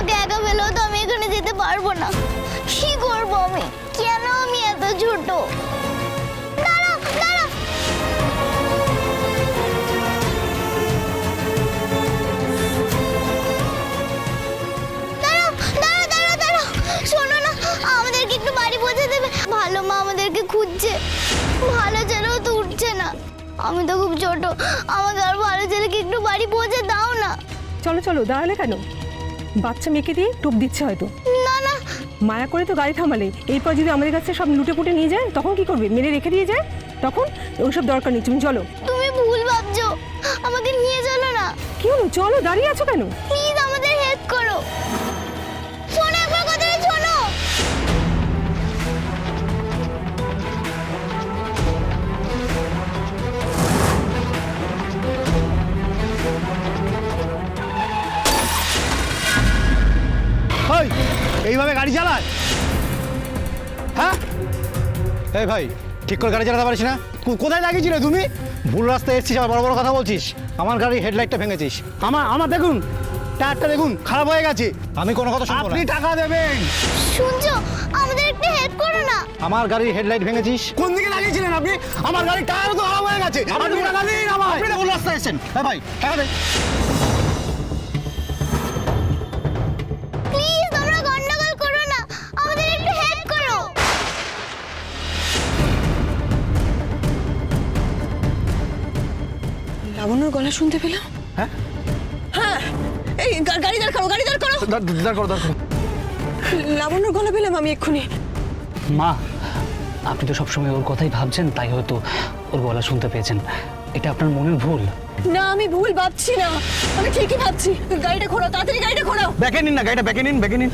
আমাকে একা ফেলেও তো আমি এখানে যেতে পারব না। কি করব আমি? কেন আমি এত ছোট? শোনো না, আমাদেরকে একটু বাড়ি পৌঁছে দেবে। ভালো মা আমাদেরকে খুঁজছে। ভালো ছেলেও তো উঠছে না। আমি তো খুব ছোট। আমাকে আর ভালো ছেলেকে একটু বাড়ি পৌঁছে দাও না। চলো চলো, দাঁড়ালে কেন? বাচ্চা মেয়েকে দিয়ে টোপ দিচ্ছে হয়তো। না না। মায়া করে তো গাড়ি থামালে। এরপর যদি আমাদের কাছে সব লুটে পুটে নিয়ে যায় তখন কি করবে? মেরে রেখে দিয়ে যায়? তখন ওইসব দরকার নেই। তুমি চলো। তুমি ভুল ভাবছ। আমাকে নিয়ে চলো না। কি হলো? চলো দাঁড়িয়ে আছো কেন? এইভাবে গাড়ি চালায়? হ্যাঁ? এই ভাই ঠিক করে গাড়ি চালাতে পারিস না? কোথায় লাগিয়েছিলে তুমি? ভুল রাস্তায় এসেছিস আবার বড় বড় কথা বলছিস। আমার গাড়ির হেডলাইটটা ভেঙেছিস। আমার আমার দেখুন টায়ারটা দেখুন খারাপ হয়ে গেছে। আমি কোনো কথা শুনব না। আপনি টাকা দেবেন। শুনছো? আমাদের একটু হেল্প করো না। আমার গাড়ির হেডলাইট ভেঙেছিস? কোন দিকে লাগিয়েছিলেন আপনি? আমার গাড়ির টায়ার তো খারাপ হয়ে গেছে। আপনি টাকা দিন আমায়। আপনি ভুল রাস্তায় এসেছেন। হ্যাঁ ভাই টাকা দেন লাবণ্যর গলা শুনতে পেলাম? হ্যাঁ? হ্যাঁ এই গা- গাড়ি দাঁড় করো গাড়ি দাঁড় করো। দাঁড় করো দাঁড় করো লাবণ্যর গলা পেলাম আমি এক্ষুনি। মা আপনি তো সবসময় ওর কথাই ভাবছেন তাই হয়তো ওর গলা শুনতে পেয়েছেন। এটা আপনার মনের ভুল। না আমি ভুল ভাবছি না। আমি ঠিকই ভাবছি। গাড়িটা ঘোরাও তাড়াতাড়ি গাড়িটা ঘোরাও। ব্যাকে নিন না গাড়িটা ব্যাকে নিন ব্যাকে নিন।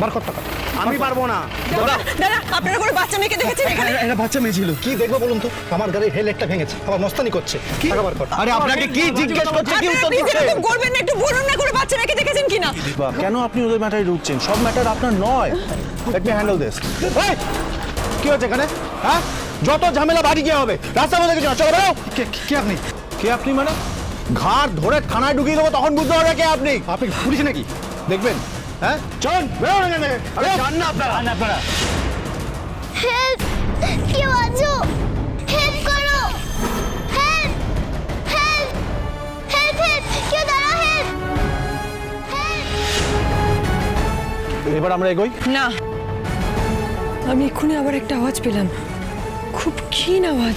বার কর টাকা আমি পারব না। দাদা দাদা আপনারা করে বাচ্চা মেয়েকে দেখেছেন এখানে? এটা বাচ্চা মেয়ে ছিল। কি দেখব বলুন তো? আমার গাড়ির হেডলাইটটা ভেঙেছে আবার মস্তানি করছে। টাকা বার কর। আরে আপনাকে কি জিজ্ঞেস করছে? কি উত্তর প্লিজ দিচ্ছে? এরকম করবেন না একটু বলুন না করে বাচ্চা মেয়েকে দেখেছেন কিনা? কেন আপনি ওদের ম্যাটারে ঢুকছেন? সব ম্যাটার আপনার নয়। লেট মি হ্যান্ডেল দিস কি হচ্ছে এখানে? হ্যাঁ? যত ঝামেলা বাড়ি গিয়ে হবে। কিছু না। চলো বেরো। কে আপনি? কে আপনি মানে? ঘাট ধরে থানায় ঢুকিয়ে দেবো তখন বুঝতে পারবে কে আপনি। আপনি পুলিশ নাকি? দেখবেন। হ্যাঁ চল বেরো এখানে আরে জান না আপনারা আপনারা হেল্প কেউ আছো হেল্প করো হেল্প হেল্প হেল্প হেল্প কেউ দাঁড়াও হেল্প এবার আমরা এগোই। না। আমি এক্ষুনি আবার একটা আওয়াজ পেলাম। খুব ক্ষীণ আওয়াজ।